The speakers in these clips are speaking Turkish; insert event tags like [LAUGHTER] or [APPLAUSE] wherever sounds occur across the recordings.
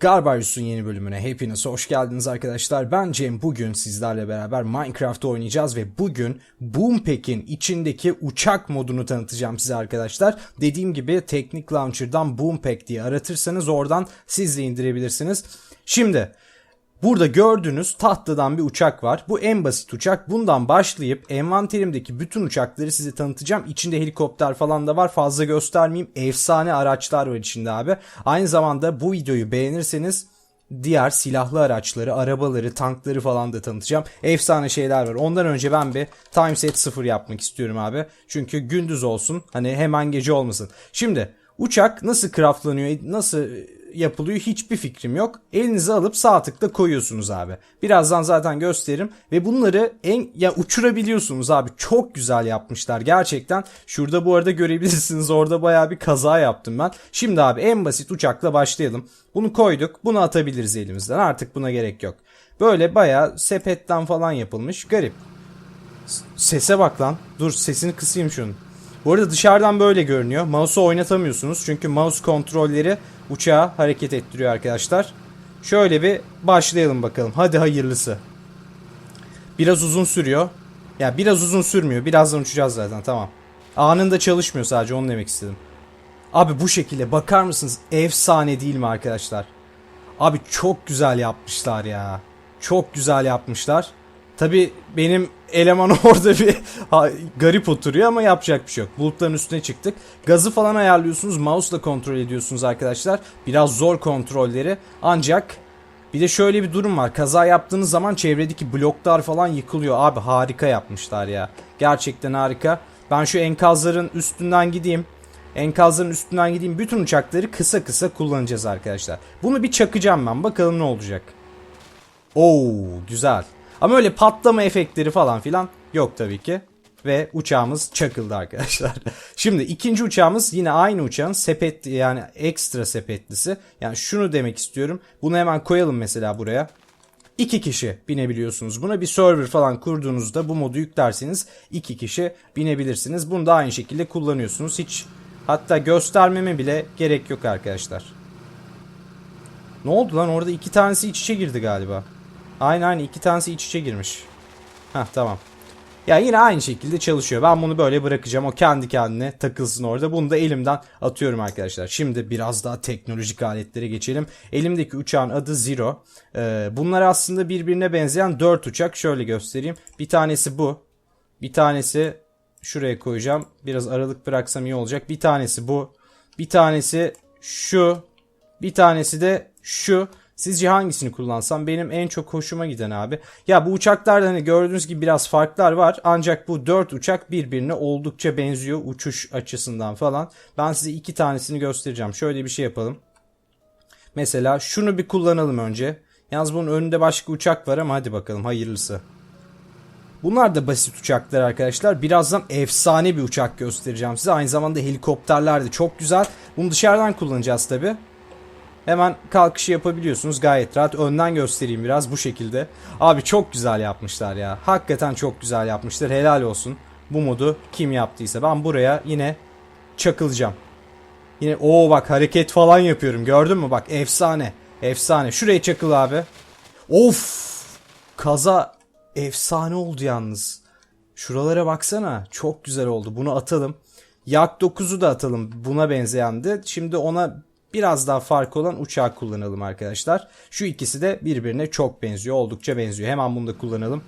Garbarius'un yeni bölümüne hepiniz hoş geldiniz arkadaşlar. Ben Cem. Bugün sizlerle beraber Minecraft oynayacağız ve bugün Boompack'in içindeki uçak modunu tanıtacağım size arkadaşlar. Dediğim gibi Teknik Launcher'dan Boompack diye aratırsanız oradan siz de indirebilirsiniz. Şimdi Burada gördüğünüz tahtadan bir uçak var. Bu en basit uçak. Bundan başlayıp envanterimdeki bütün uçakları size tanıtacağım. İçinde helikopter falan da var. Fazla göstermeyeyim. Efsane araçlar var içinde abi. Aynı zamanda bu videoyu beğenirseniz diğer silahlı araçları, arabaları, tankları falan da tanıtacağım. Efsane şeyler var. Ondan önce ben bir timeset 0 yapmak istiyorum abi. Çünkü gündüz olsun. Hani hemen gece olmasın. Şimdi uçak nasıl craftlanıyor, nasıl yapılıyor hiçbir fikrim yok. Elinize alıp sağ tıkla koyuyorsunuz abi. Birazdan zaten gösteririm ve bunları en ya uçurabiliyorsunuz abi. Çok güzel yapmışlar gerçekten. Şurada bu arada görebilirsiniz orada baya bir kaza yaptım ben. Şimdi abi en basit uçakla başlayalım. Bunu koyduk. Bunu atabiliriz elimizden. Artık buna gerek yok. Böyle baya sepetten falan yapılmış. Garip. Sese bak lan. Dur sesini kısayım şunun. Bu arada dışarıdan böyle görünüyor. Mouse'u oynatamıyorsunuz. Çünkü mouse kontrolleri uçağı hareket ettiriyor arkadaşlar. Şöyle bir başlayalım bakalım. Hadi hayırlısı. Biraz uzun sürüyor. Ya biraz uzun sürmüyor. Birazdan uçacağız zaten tamam. Anında çalışmıyor sadece onu demek istedim. Abi bu şekilde bakar mısınız? Efsane değil mi arkadaşlar? Abi çok güzel yapmışlar ya. Çok güzel yapmışlar. Tabi benim eleman [LAUGHS] orada bir ha, garip oturuyor ama yapacak bir şey yok. Bulutların üstüne çıktık. Gazı falan ayarlıyorsunuz. Mouse'la kontrol ediyorsunuz arkadaşlar. Biraz zor kontrolleri. Ancak bir de şöyle bir durum var. Kaza yaptığınız zaman çevredeki bloklar falan yıkılıyor. Abi harika yapmışlar ya. Gerçekten harika. Ben şu enkazların üstünden gideyim. Enkazların üstünden gideyim. Bütün uçakları kısa kısa kullanacağız arkadaşlar. Bunu bir çakacağım ben. Bakalım ne olacak. Oo güzel. Ama öyle patlama efektleri falan filan yok tabii ki. Ve uçağımız çakıldı arkadaşlar. [LAUGHS] Şimdi ikinci uçağımız yine aynı uçağın sepet yani ekstra sepetlisi. Yani şunu demek istiyorum. Bunu hemen koyalım mesela buraya. İki kişi binebiliyorsunuz. Buna bir server falan kurduğunuzda bu modu yüklerseniz iki kişi binebilirsiniz. Bunu da aynı şekilde kullanıyorsunuz. Hiç hatta göstermeme bile gerek yok arkadaşlar. Ne oldu lan orada iki tanesi iç içe girdi galiba. Aynı aynı iki tanesi iç içe girmiş. Heh tamam. Ya yine aynı şekilde çalışıyor. Ben bunu böyle bırakacağım. O kendi kendine takılsın orada. Bunu da elimden atıyorum arkadaşlar. Şimdi biraz daha teknolojik aletlere geçelim. Elimdeki uçağın adı Zero. Ee, bunlar aslında birbirine benzeyen 4 uçak. Şöyle göstereyim. Bir tanesi bu. Bir tanesi şuraya koyacağım. Biraz aralık bıraksam iyi olacak. Bir tanesi bu. Bir tanesi şu. Bir tanesi de şu. Sizce hangisini kullansam benim en çok hoşuma giden abi. Ya bu uçaklarda hani gördüğünüz gibi biraz farklar var. Ancak bu 4 uçak birbirine oldukça benziyor uçuş açısından falan. Ben size iki tanesini göstereceğim. Şöyle bir şey yapalım. Mesela şunu bir kullanalım önce. Yalnız bunun önünde başka uçak var ama hadi bakalım hayırlısı. Bunlar da basit uçaklar arkadaşlar. Birazdan efsane bir uçak göstereceğim size. Aynı zamanda helikopterler de çok güzel. Bunu dışarıdan kullanacağız tabi. Hemen kalkışı yapabiliyorsunuz gayet rahat. Önden göstereyim biraz bu şekilde. Abi çok güzel yapmışlar ya. Hakikaten çok güzel yapmışlar. Helal olsun. Bu modu kim yaptıysa. Ben buraya yine çakılacağım. Yine o bak hareket falan yapıyorum. Gördün mü? Bak efsane. Efsane. Şuraya çakıl abi. Of! Kaza efsane oldu yalnız. Şuralara baksana. Çok güzel oldu. Bunu atalım. Yak 9'u da atalım. Buna benzeyendi. Şimdi ona biraz daha farkı olan uçağı kullanalım arkadaşlar. Şu ikisi de birbirine çok benziyor. Oldukça benziyor. Hemen bunu da kullanalım.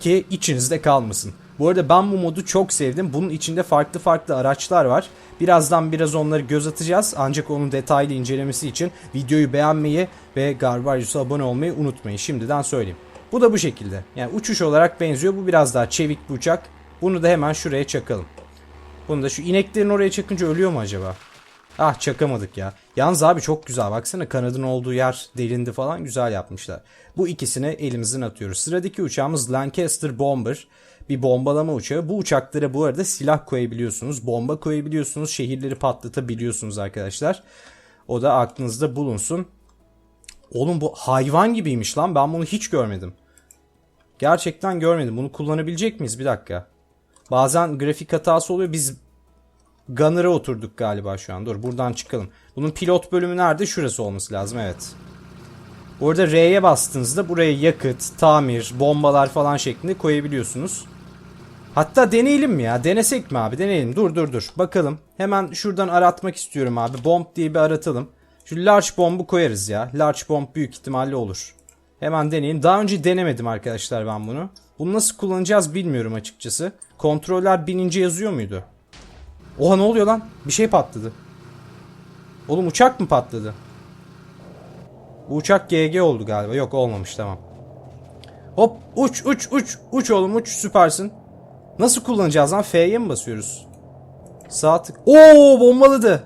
Ki içinizde kalmasın. Bu arada ben bu modu çok sevdim. Bunun içinde farklı farklı araçlar var. Birazdan biraz onları göz atacağız. Ancak onun detaylı incelemesi için videoyu beğenmeyi ve Garbarius'a abone olmayı unutmayın. Şimdiden söyleyeyim. Bu da bu şekilde. Yani uçuş olarak benziyor. Bu biraz daha çevik bir uçak. Bunu da hemen şuraya çakalım. Bunu da şu ineklerin oraya çakınca ölüyor mu acaba? Ah çakamadık ya. Yalnız abi çok güzel. Baksana kanadın olduğu yer delindi falan güzel yapmışlar. Bu ikisini elimizden atıyoruz. Sıradaki uçağımız Lancaster Bomber. Bir bombalama uçağı. Bu uçaklara bu arada silah koyabiliyorsunuz. Bomba koyabiliyorsunuz. Şehirleri patlatabiliyorsunuz arkadaşlar. O da aklınızda bulunsun. Oğlum bu hayvan gibiymiş lan. Ben bunu hiç görmedim. Gerçekten görmedim. Bunu kullanabilecek miyiz? Bir dakika. Bazen grafik hatası oluyor. Biz Gunner'a oturduk galiba şu an. Dur buradan çıkalım. Bunun pilot bölümü nerede? Şurası olması lazım evet. Orada R'ye bastığınızda buraya yakıt, tamir, bombalar falan şeklinde koyabiliyorsunuz. Hatta deneyelim mi ya? Denesek mi abi? Deneyelim. Dur dur dur. Bakalım. Hemen şuradan aratmak istiyorum abi. Bomb diye bir aratalım. Şu large bomb'u koyarız ya. Large bomb büyük ihtimalle olur. Hemen deneyin. Daha önce denemedim arkadaşlar ben bunu. Bunu nasıl kullanacağız bilmiyorum açıkçası. Kontroller binince yazıyor muydu? Oha ne oluyor lan? Bir şey patladı. Oğlum uçak mı patladı? Bu uçak GG oldu galiba. Yok olmamış tamam. Hop uç uç uç. Uç oğlum uç süpersin. Nasıl kullanacağız lan? F'ye mi basıyoruz? Sağ tık. Oo bombaladı.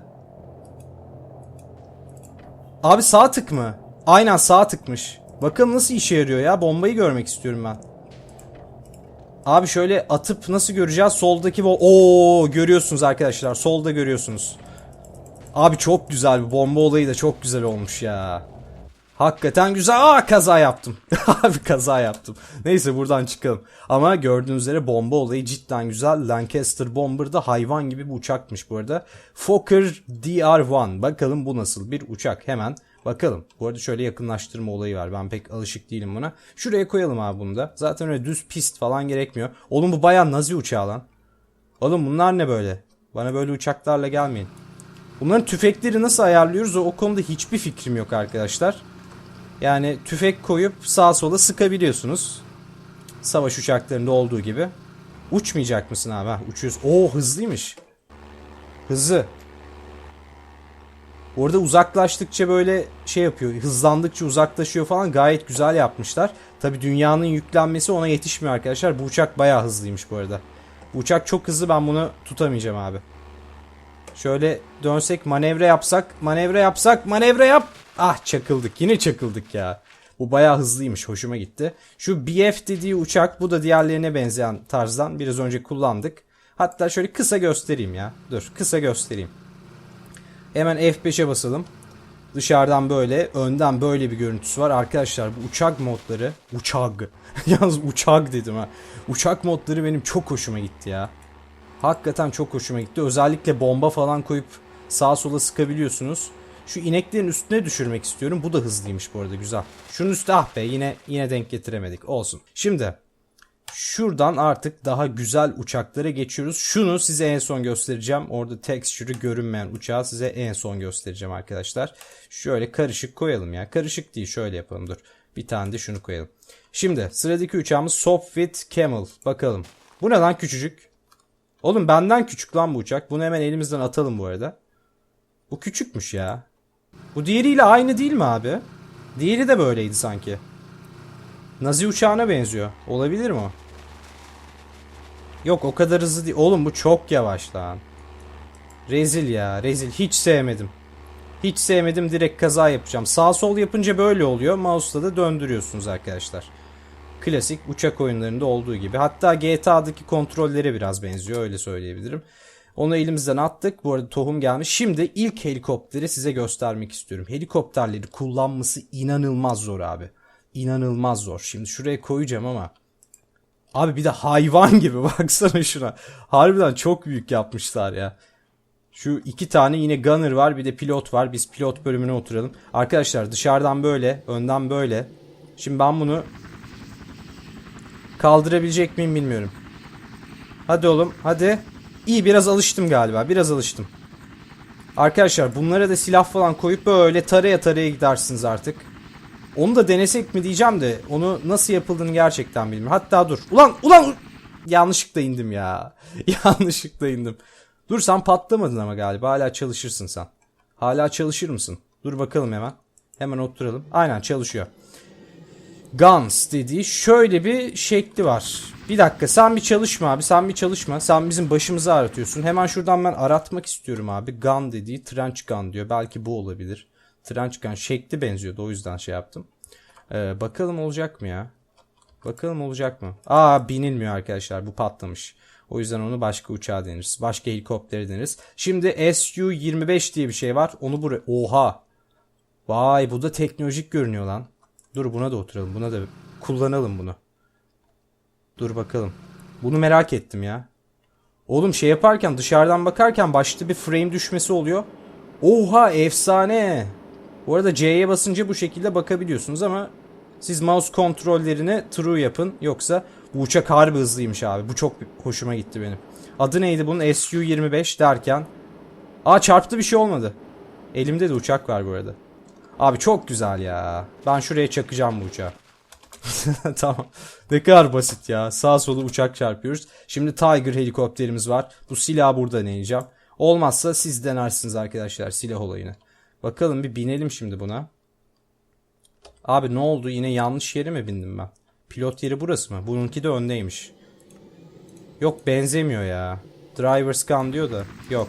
Abi sağ tık mı? Aynen sağ tıkmış. Bakalım nasıl işe yarıyor ya. Bombayı görmek istiyorum ben. Abi şöyle atıp nasıl göreceğiz? Soldaki bom... Oo görüyorsunuz arkadaşlar. Solda görüyorsunuz. Abi çok güzel bu bomba olayı da çok güzel olmuş ya. Hakikaten güzel. Aa kaza yaptım. [LAUGHS] Abi kaza yaptım. Neyse buradan çıkalım. Ama gördüğünüz üzere bomba olayı cidden güzel. Lancaster Bomber da hayvan gibi bir uçakmış bu arada. Fokker DR-1. Bakalım bu nasıl bir uçak. Hemen bakalım. Bu arada şöyle yakınlaştırma olayı var. Ben pek alışık değilim buna. Şuraya koyalım abi bunu da. Zaten öyle düz pist falan gerekmiyor. Oğlum bu bayağı nazi uçağı lan. Oğlum bunlar ne böyle? Bana böyle uçaklarla gelmeyin. Bunların tüfekleri nasıl ayarlıyoruz o, o konuda hiçbir fikrim yok arkadaşlar. Yani tüfek koyup sağa sola sıkabiliyorsunuz. Savaş uçaklarında olduğu gibi. Uçmayacak mısın abi? Ha, uçuyoruz. Oo hızlıymış. Hızlı. Orada uzaklaştıkça böyle şey yapıyor. Hızlandıkça uzaklaşıyor falan. Gayet güzel yapmışlar. Tabi dünyanın yüklenmesi ona yetişmiyor arkadaşlar. Bu uçak bayağı hızlıymış bu arada. Bu uçak çok hızlı. Ben bunu tutamayacağım abi. Şöyle dönsek manevra yapsak. Manevra yapsak. Manevra yap. Ah çakıldık. Yine çakıldık ya. Bu bayağı hızlıymış. Hoşuma gitti. Şu BF dediği uçak bu da diğerlerine benzeyen tarzdan biraz önce kullandık. Hatta şöyle kısa göstereyim ya. Dur kısa göstereyim. Hemen F5'e basalım. Dışarıdan böyle, önden böyle bir görüntüsü var. Arkadaşlar bu uçak modları, uçak. [LAUGHS] Yalnız uçak dedim ha. Uçak modları benim çok hoşuma gitti ya. Hakikaten çok hoşuma gitti. Özellikle bomba falan koyup sağa sola sıkabiliyorsunuz. Şu ineklerin üstüne düşürmek istiyorum. Bu da hızlıymış bu arada güzel. Şunun üstü ah be yine yine denk getiremedik. Olsun. Şimdi şuradan artık daha güzel uçaklara geçiyoruz. Şunu size en son göstereceğim. Orada texture'ı görünmeyen uçağı size en son göstereceğim arkadaşlar. Şöyle karışık koyalım ya. Karışık değil şöyle yapalım dur. Bir tane de şunu koyalım. Şimdi sıradaki uçağımız Sopwith Camel. Bakalım. Bu ne lan küçücük? Oğlum benden küçük lan bu uçak. Bunu hemen elimizden atalım bu arada. Bu küçükmüş ya. Bu diğeriyle aynı değil mi abi? Diğeri de böyleydi sanki. Nazi uçağına benziyor. Olabilir mi? Yok o kadar hızlı değil. Oğlum bu çok yavaş lan. Rezil ya rezil. Hiç sevmedim. Hiç sevmedim direkt kaza yapacağım. Sağ sol yapınca böyle oluyor. Mouse'la da döndürüyorsunuz arkadaşlar. Klasik uçak oyunlarında olduğu gibi. Hatta GTA'daki kontrollere biraz benziyor öyle söyleyebilirim. Onu elimizden attık. Bu arada tohum gelmiş. Şimdi ilk helikopteri size göstermek istiyorum. Helikopterleri kullanması inanılmaz zor abi. İnanılmaz zor. Şimdi şuraya koyacağım ama. Abi bir de hayvan gibi [LAUGHS] baksana şuna. Harbiden çok büyük yapmışlar ya. Şu iki tane yine gunner var bir de pilot var. Biz pilot bölümüne oturalım. Arkadaşlar dışarıdan böyle, önden böyle. Şimdi ben bunu kaldırabilecek miyim bilmiyorum. Hadi oğlum hadi. İyi biraz alıştım galiba. Biraz alıştım. Arkadaşlar bunlara da silah falan koyup böyle taraya taraya gidersiniz artık. Onu da denesek mi diyeceğim de onu nasıl yapıldığını gerçekten bilmiyorum. Hatta dur. Ulan ulan yanlışlıkla indim ya. [LAUGHS] yanlışlıkla indim. Dur sen patlamadın ama galiba. Hala çalışırsın sen. Hala çalışır mısın? Dur bakalım hemen. Hemen oturalım. Aynen çalışıyor. Guns dediği şöyle bir şekli var. Bir dakika sen bir çalışma abi sen bir çalışma. Sen bizim başımızı aratıyorsun. Hemen şuradan ben aratmak istiyorum abi. Gun dediği trench gun diyor. Belki bu olabilir. Trench gun şekli benziyordu o yüzden şey yaptım. Ee, bakalım olacak mı ya? Bakalım olacak mı? Aa binilmiyor arkadaşlar bu patlamış. O yüzden onu başka uçağa deniriz. Başka helikoptere deniriz. Şimdi SU-25 diye bir şey var. Onu buraya... Oha! Vay bu da teknolojik görünüyor lan. Dur buna da oturalım. Buna da kullanalım bunu. Dur bakalım. Bunu merak ettim ya. Oğlum şey yaparken dışarıdan bakarken başta bir frame düşmesi oluyor. Oha efsane. Bu arada C'ye basınca bu şekilde bakabiliyorsunuz ama siz mouse kontrollerini true yapın. Yoksa bu uçak harbi hızlıymış abi. Bu çok hoşuma gitti benim. Adı neydi bunun? SU-25 derken. Aa çarptı bir şey olmadı. Elimde de uçak var bu arada. Abi çok güzel ya. Ben şuraya çakacağım bu uçağı. [LAUGHS] tamam. Ne kadar basit ya. Sağ solu uçak çarpıyoruz. Şimdi Tiger helikopterimiz var. Bu silahı burada deneyeceğim. Olmazsa siz denersiniz arkadaşlar silah olayını. Bakalım bir binelim şimdi buna. Abi ne oldu? Yine yanlış yere mi bindim ben? Pilot yeri burası mı? Bununki de öndeymiş. Yok benzemiyor ya. Driver's gun diyor da. Yok.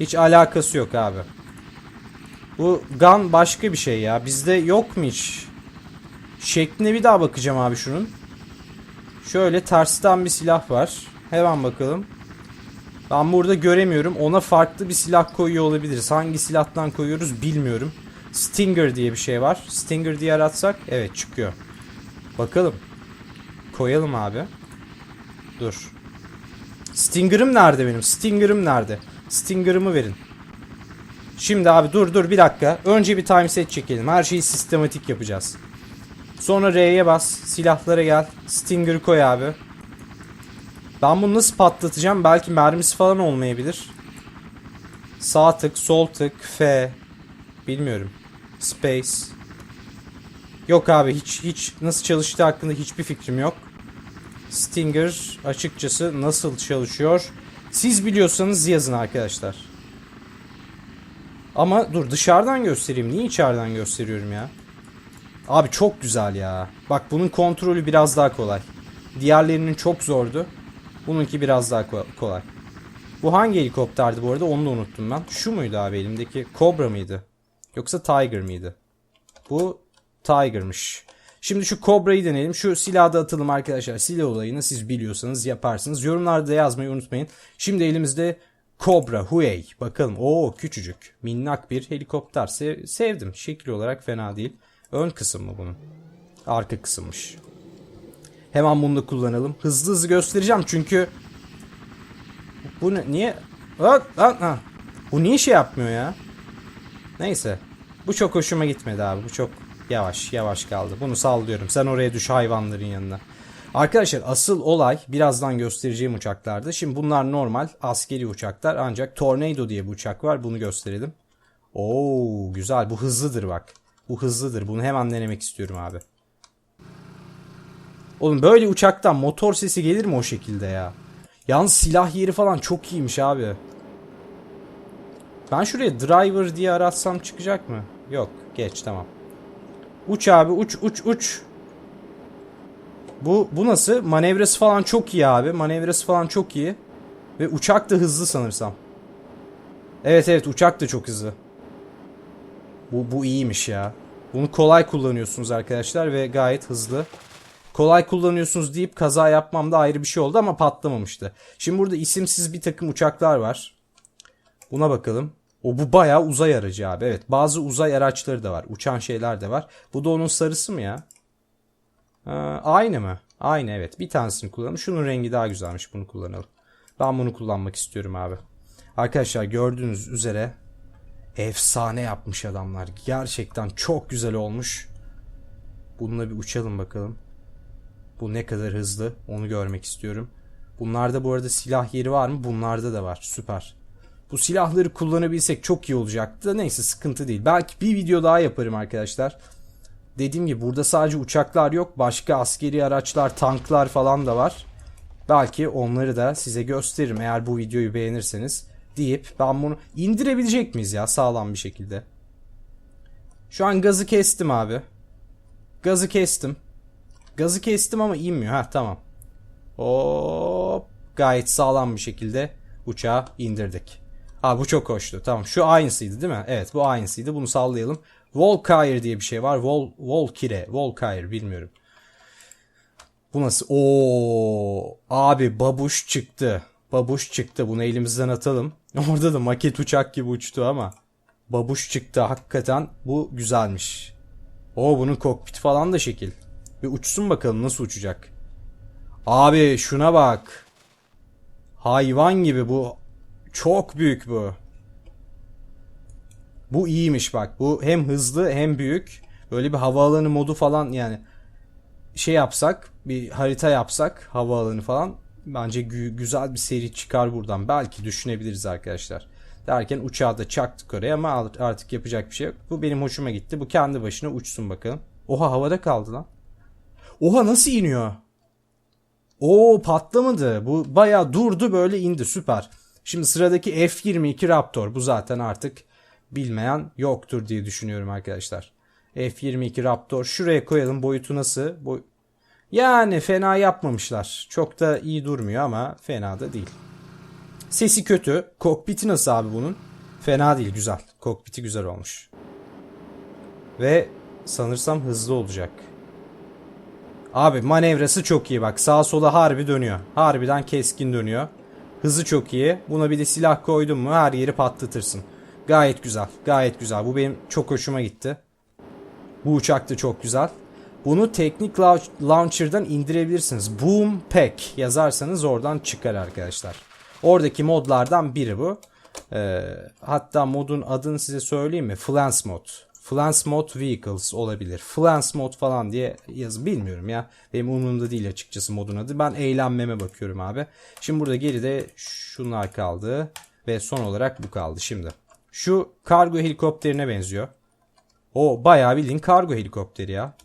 Hiç alakası yok abi. Bu gun başka bir şey ya. Bizde yok mu hiç? Şekline bir daha bakacağım abi şunun. Şöyle tersten bir silah var. Hemen bakalım. Ben burada göremiyorum. Ona farklı bir silah koyuyor olabiliriz. Hangi silahtan koyuyoruz bilmiyorum. Stinger diye bir şey var. Stinger diye aratsak evet çıkıyor. Bakalım. Koyalım abi. Dur. Stinger'ım nerede benim? Stinger'ım nerede? Stinger'ımı verin. Şimdi abi dur dur bir dakika. Önce bir time set çekelim. Her şeyi sistematik yapacağız. Sonra R'ye bas. Silahlara gel. Stinger'ı koy abi. Ben bunu nasıl patlatacağım? Belki mermisi falan olmayabilir. Sağ tık, sol tık, F. Bilmiyorum. Space. Yok abi hiç hiç nasıl çalıştığı hakkında hiçbir fikrim yok. Stinger açıkçası nasıl çalışıyor? Siz biliyorsanız yazın arkadaşlar. Ama dur dışarıdan göstereyim. Niye içeriden gösteriyorum ya? Abi çok güzel ya. Bak bunun kontrolü biraz daha kolay. Diğerlerinin çok zordu. Bununki biraz daha ko- kolay. Bu hangi helikopterdi bu arada onu da unuttum ben. Şu muydu abi elimdeki? Cobra mıydı? Yoksa Tiger mıydı? Bu Tiger'mış. Şimdi şu Cobra'yı deneyelim. Şu silahı da atalım arkadaşlar. Silah olayını siz biliyorsanız yaparsınız. Yorumlarda yazmayı unutmayın. Şimdi elimizde Cobra Huey. Bakalım. Oo küçücük. Minnak bir helikopter. Sev- sevdim. Şekil olarak fena değil. Ön kısım mı bunun? Arka kısımmış. Hemen bunu da kullanalım. Hızlı hızlı göstereceğim çünkü bu ne, niye ha, ha. bu niye şey yapmıyor ya? Neyse. Bu çok hoşuma gitmedi abi. Bu çok yavaş yavaş kaldı. Bunu sallıyorum. Sen oraya düş hayvanların yanına. Arkadaşlar asıl olay birazdan göstereceğim uçaklarda. Şimdi bunlar normal askeri uçaklar ancak Tornado diye bir uçak var. Bunu gösterelim. Oo güzel. Bu hızlıdır bak. Bu hızlıdır. Bunu hemen denemek istiyorum abi. Oğlum böyle uçaktan motor sesi gelir mi o şekilde ya? Yalnız silah yeri falan çok iyiymiş abi. Ben şuraya driver diye aratsam çıkacak mı? Yok geç tamam. Uç abi uç uç uç. Bu, bu nasıl? Manevrası falan çok iyi abi. Manevrası falan çok iyi. Ve uçak da hızlı sanırsam. Evet evet uçak da çok hızlı. Bu, bu iyiymiş ya. Bunu kolay kullanıyorsunuz arkadaşlar ve gayet hızlı. Kolay kullanıyorsunuz deyip kaza yapmam da ayrı bir şey oldu ama patlamamıştı. Şimdi burada isimsiz bir takım uçaklar var. Buna bakalım. O bu bayağı uzay aracı abi. Evet bazı uzay araçları da var. Uçan şeyler de var. Bu da onun sarısı mı ya? Ha, aynı mı? Aynı evet. Bir tanesini kullanalım. Şunun rengi daha güzelmiş. Bunu kullanalım. Ben bunu kullanmak istiyorum abi. Arkadaşlar gördüğünüz üzere efsane yapmış adamlar. Gerçekten çok güzel olmuş. Bununla bir uçalım bakalım. Bu ne kadar hızlı onu görmek istiyorum. Bunlarda bu arada silah yeri var mı? Bunlarda da var. Süper. Bu silahları kullanabilsek çok iyi olacaktı. Neyse sıkıntı değil. Belki bir video daha yaparım arkadaşlar. Dediğim gibi burada sadece uçaklar yok. Başka askeri araçlar, tanklar falan da var. Belki onları da size gösteririm eğer bu videoyu beğenirseniz deyip ben bunu indirebilecek miyiz ya sağlam bir şekilde. Şu an gazı kestim abi. Gazı kestim. Gazı kestim ama inmiyor. Ha tamam. Hop. Gayet sağlam bir şekilde uçağı indirdik. Ha bu çok hoştu. Tamam şu aynısıydı değil mi? Evet bu aynısıydı. Bunu sallayalım. Volkire diye bir şey var. Vol Volkire, Volkire bilmiyorum. Bu nasıl? Oo abi babuş çıktı. Babuş çıktı. Bunu elimizden atalım. [LAUGHS] Orada da maket uçak gibi uçtu ama babuş çıktı. Hakikaten bu güzelmiş. Oo bunun kokpit falan da şekil. Bir uçsun bakalım nasıl uçacak. Abi şuna bak. Hayvan gibi bu. Çok büyük bu. Bu iyiymiş bak. Bu hem hızlı hem büyük. Böyle bir havaalanı modu falan yani şey yapsak bir harita yapsak havaalanı falan bence gü- güzel bir seri çıkar buradan. Belki düşünebiliriz arkadaşlar. Derken uçağı da çaktık oraya ama artık yapacak bir şey yok. Bu benim hoşuma gitti. Bu kendi başına uçsun bakalım. Oha havada kaldı lan. Oha nasıl iniyor? Oo patlamadı. Bu bayağı durdu böyle indi süper. Şimdi sıradaki F22 Raptor. Bu zaten artık bilmeyen yoktur diye düşünüyorum arkadaşlar. F22 Raptor. Şuraya koyalım. Boyutu nasıl? Boy yani fena yapmamışlar. Çok da iyi durmuyor ama fena da değil. Sesi kötü. Kokpiti nasıl abi bunun? Fena değil güzel. Kokpiti güzel olmuş. Ve sanırsam hızlı olacak. Abi manevrası çok iyi bak. Sağa sola harbi dönüyor. Harbiden keskin dönüyor. Hızı çok iyi. Buna bir de silah koydun mu her yeri patlatırsın. Gayet güzel. Gayet güzel. Bu benim çok hoşuma gitti. Bu uçak da çok güzel. Bunu teknik launcher'dan indirebilirsiniz. Boom Pack yazarsanız oradan çıkar arkadaşlar. Oradaki modlardan biri bu. Ee, hatta modun adını size söyleyeyim mi? Flance mod. Flance mod vehicles olabilir. Flance mod falan diye yazı bilmiyorum ya. Benim umurumda değil açıkçası modun adı. Ben eğlenmeme bakıyorum abi. Şimdi burada geride şunlar kaldı. Ve son olarak bu kaldı şimdi. Şu kargo helikopterine benziyor. O bayağı bildiğin kargo helikopteri ya.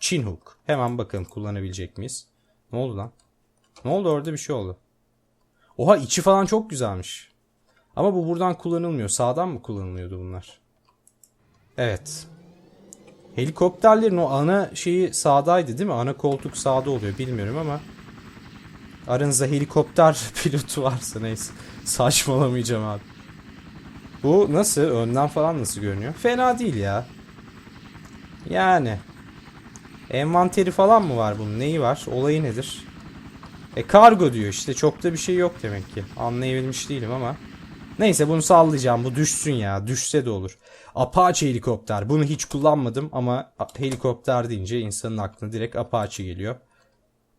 Chinhook. Hemen bakalım kullanabilecek miyiz? Ne oldu lan? Ne oldu orada bir şey oldu. Oha içi falan çok güzelmiş. Ama bu buradan kullanılmıyor. Sağdan mı kullanılıyordu bunlar? Evet. Helikopterlerin o ana şeyi sağdaydı değil mi? Ana koltuk sağda oluyor bilmiyorum ama. Aranızda helikopter [LAUGHS] pilotu varsa neyse. Saçmalamayacağım abi. Bu nasıl? Önden falan nasıl görünüyor? Fena değil ya. Yani. Envanteri falan mı var bunun? Neyi var? Olayı nedir? E kargo diyor işte. Çok da bir şey yok demek ki. Anlayabilmiş değilim ama. Neyse bunu sallayacağım. Bu düşsün ya. Düşse de olur. Apache helikopter. Bunu hiç kullanmadım ama helikopter deyince insanın aklına direkt Apache geliyor.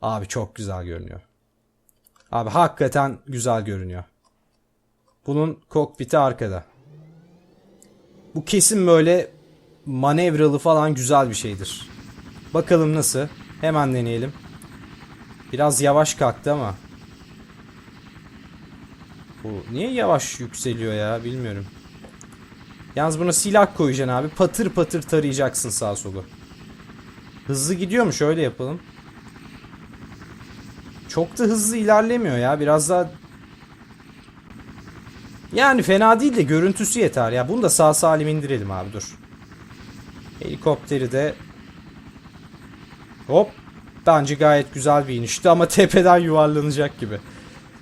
Abi çok güzel görünüyor. Abi hakikaten güzel görünüyor. Bunun kokpiti arkada. Bu kesin böyle manevralı falan güzel bir şeydir. Bakalım nasıl. Hemen deneyelim. Biraz yavaş kalktı ama. Bu niye yavaş yükseliyor ya bilmiyorum. Yalnız buna silah koyacaksın abi. Patır patır tarayacaksın sağ solu. Hızlı gidiyor mu? Şöyle yapalım. Çok da hızlı ilerlemiyor ya. Biraz daha yani fena değil de görüntüsü yeter ya. Bunu da sağ salim indirelim abi dur. Helikopteri de hop bence gayet güzel bir inişti ama tepeden yuvarlanacak gibi.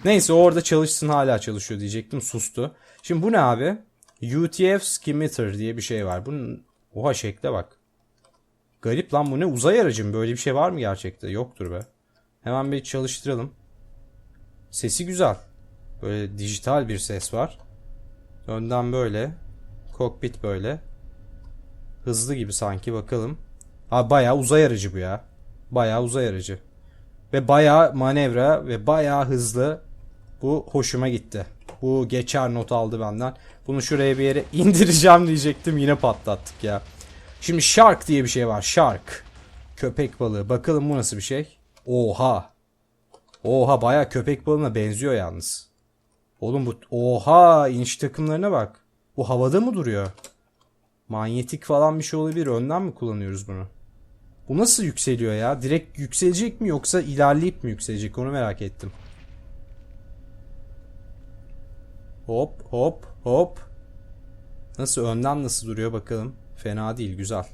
Neyse orada çalışsın hala çalışıyor diyecektim sustu. Şimdi bu ne abi? UTF Skimitter diye bir şey var. Bunun oha şekle bak. Garip lan bu ne uzay aracı mı? Böyle bir şey var mı gerçekte? Yoktur be. Hemen bir çalıştıralım. Sesi güzel. Böyle dijital bir ses var. Önden böyle. Kokpit böyle. Hızlı gibi sanki bakalım. Ha bayağı uzay aracı bu ya. Bayağı uzay aracı. Ve bayağı manevra ve bayağı hızlı. Bu hoşuma gitti. Bu geçer not aldı benden. Bunu şuraya bir yere [LAUGHS] indireceğim diyecektim. Yine patlattık ya. Şimdi Shark diye bir şey var. Shark. Köpek balığı. Bakalım bu nasıl bir şey. Oha. Oha bayağı köpek balığına benziyor yalnız. Oğlum bu oha iniş takımlarına bak. Bu havada mı duruyor? Manyetik falan bir şey olabilir. Önden mi kullanıyoruz bunu? Bu nasıl yükseliyor ya? Direkt yükselecek mi yoksa ilerleyip mi yükselecek? Onu merak ettim. Hop hop hop. Nasıl önden nasıl duruyor bakalım. Fena değil güzel.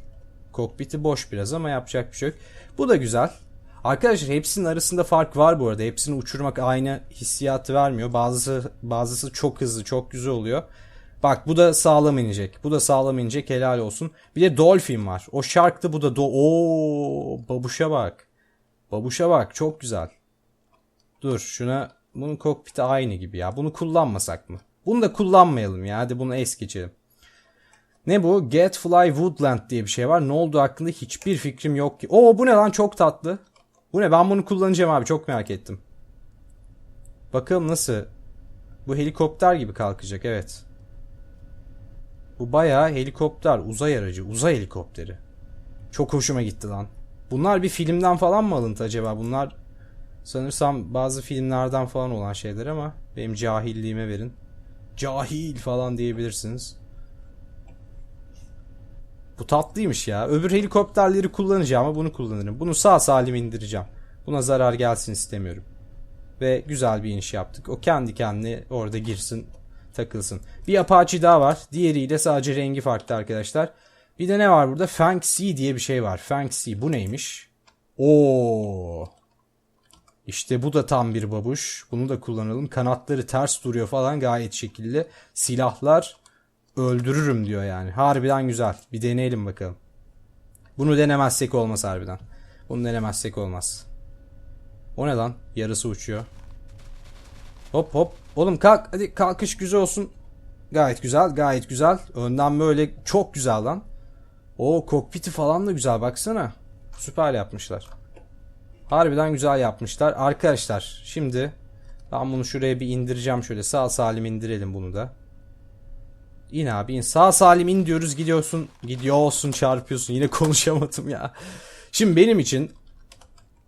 Kokpiti boş biraz ama yapacak bir şey yok. Bu da güzel. Arkadaşlar hepsinin arasında fark var bu arada. Hepsini uçurmak aynı hissiyatı vermiyor. Bazısı bazısı çok hızlı, çok güzel oluyor. Bak bu da sağlam inecek. Bu da sağlam inecek. Helal olsun. Bir de Dolphin var. O Shark'tı bu da do Oo, babuşa bak. Babuşa bak. Çok güzel. Dur şuna bunun kokpiti aynı gibi ya. Bunu kullanmasak mı? Bunu da kullanmayalım ya. Hadi bunu es geçelim. Ne bu? Get Fly Woodland diye bir şey var. Ne olduğu hakkında hiçbir fikrim yok ki. Oo bu ne lan çok tatlı. Bu ne? Ben bunu kullanacağım abi. Çok merak ettim. Bakalım nasıl. Bu helikopter gibi kalkacak evet. Bu bayağı helikopter, uzay aracı, uzay helikopteri. Çok hoşuma gitti lan. Bunlar bir filmden falan mı alıntı acaba? Bunlar sanırsam bazı filmlerden falan olan şeyler ama benim cahilliğime verin. Cahil falan diyebilirsiniz. Bu tatlıymış ya. Öbür helikopterleri kullanacağım ama bunu kullanırım. Bunu sağ salim indireceğim. Buna zarar gelsin istemiyorum. Ve güzel bir iniş yaptık. O kendi kendine orada girsin takılsın. Bir Apache daha var. Diğeriyle sadece rengi farklı arkadaşlar. Bir de ne var burada? Sea diye bir şey var. Sea bu neymiş? Oo. İşte bu da tam bir babuş. Bunu da kullanalım. Kanatları ters duruyor falan gayet şekilli. Silahlar öldürürüm diyor yani. Harbiden güzel. Bir deneyelim bakalım. Bunu denemezsek olmaz harbiden. Bunu denemezsek olmaz. O ne lan? Yarısı uçuyor. Hop hop. Oğlum kalk. Hadi kalkış güzel olsun. Gayet güzel. Gayet güzel. Önden böyle çok güzel lan. O kokpiti falan da güzel baksana. Süper yapmışlar. Harbiden güzel yapmışlar. Arkadaşlar şimdi ben bunu şuraya bir indireceğim şöyle sağ salim indirelim bunu da. İn abi in. Sağ salim in diyoruz gidiyorsun. Gidiyorsun çarpıyorsun. Yine [LAUGHS] konuşamadım ya. Şimdi benim için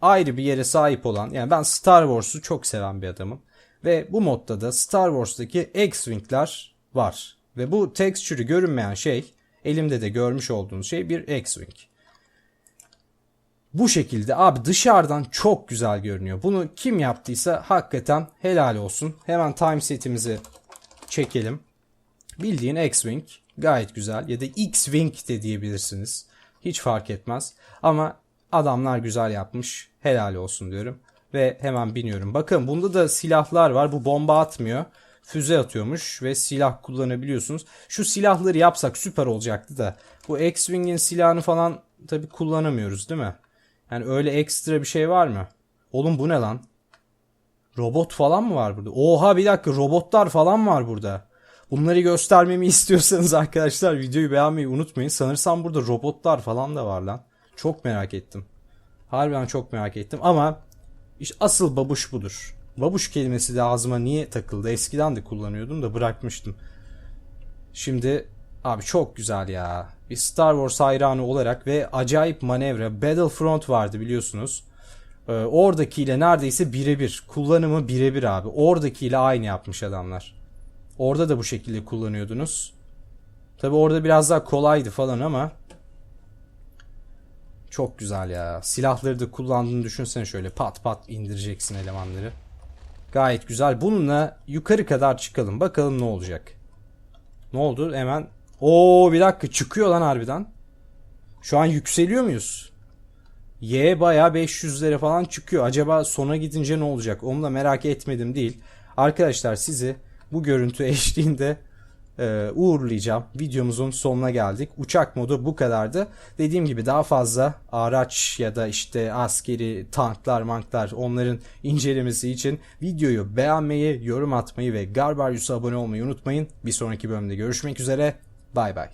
ayrı bir yere sahip olan yani ben Star Wars'u çok seven bir adamım. Ve bu modda da Star Wars'taki X-Wing'ler var. Ve bu texture'ı görünmeyen şey elimde de görmüş olduğunuz şey bir X-Wing. Bu şekilde abi dışarıdan çok güzel görünüyor. Bunu kim yaptıysa hakikaten helal olsun. Hemen time setimizi çekelim. Bildiğin X-Wing gayet güzel ya da X-Wing de diyebilirsiniz. Hiç fark etmez. Ama adamlar güzel yapmış. Helal olsun diyorum. Ve hemen biniyorum. Bakın bunda da silahlar var. Bu bomba atmıyor. Füze atıyormuş ve silah kullanabiliyorsunuz. Şu silahları yapsak süper olacaktı da. Bu X-Wing'in silahını falan tabi kullanamıyoruz değil mi? Yani öyle ekstra bir şey var mı? Oğlum bu ne lan? Robot falan mı var burada? Oha bir dakika robotlar falan var burada. Bunları göstermemi [LAUGHS] istiyorsanız arkadaşlar videoyu beğenmeyi unutmayın. Sanırsam burada robotlar falan da var lan. Çok merak ettim. Harbiden çok merak ettim ama işte asıl babuş budur. Babuş kelimesi de ağzıma niye takıldı? Eskiden de kullanıyordum da bırakmıştım. Şimdi abi çok güzel ya. Bir Star Wars hayranı olarak ve acayip manevra. Battlefront vardı biliyorsunuz. Ee, oradakiyle neredeyse birebir. Kullanımı birebir abi. Oradakiyle aynı yapmış adamlar. Orada da bu şekilde kullanıyordunuz. Tabi orada biraz daha kolaydı falan ama çok güzel ya. Silahları da kullandığını düşünsene şöyle pat pat indireceksin elemanları. Gayet güzel. Bununla yukarı kadar çıkalım. Bakalım ne olacak. Ne oldu? Hemen. Oo bir dakika çıkıyor lan harbiden. Şu an yükseliyor muyuz? Y baya 500'lere falan çıkıyor. Acaba sona gidince ne olacak? Onu da merak etmedim değil. Arkadaşlar sizi bu görüntü [LAUGHS] eşliğinde e, uğurlayacağım. Videomuzun sonuna geldik. Uçak modu bu kadardı. Dediğim gibi daha fazla araç ya da işte askeri tanklar manklar onların incelemesi için videoyu beğenmeyi, yorum atmayı ve Garbarius'a abone olmayı unutmayın. Bir sonraki bölümde görüşmek üzere. Bye bye.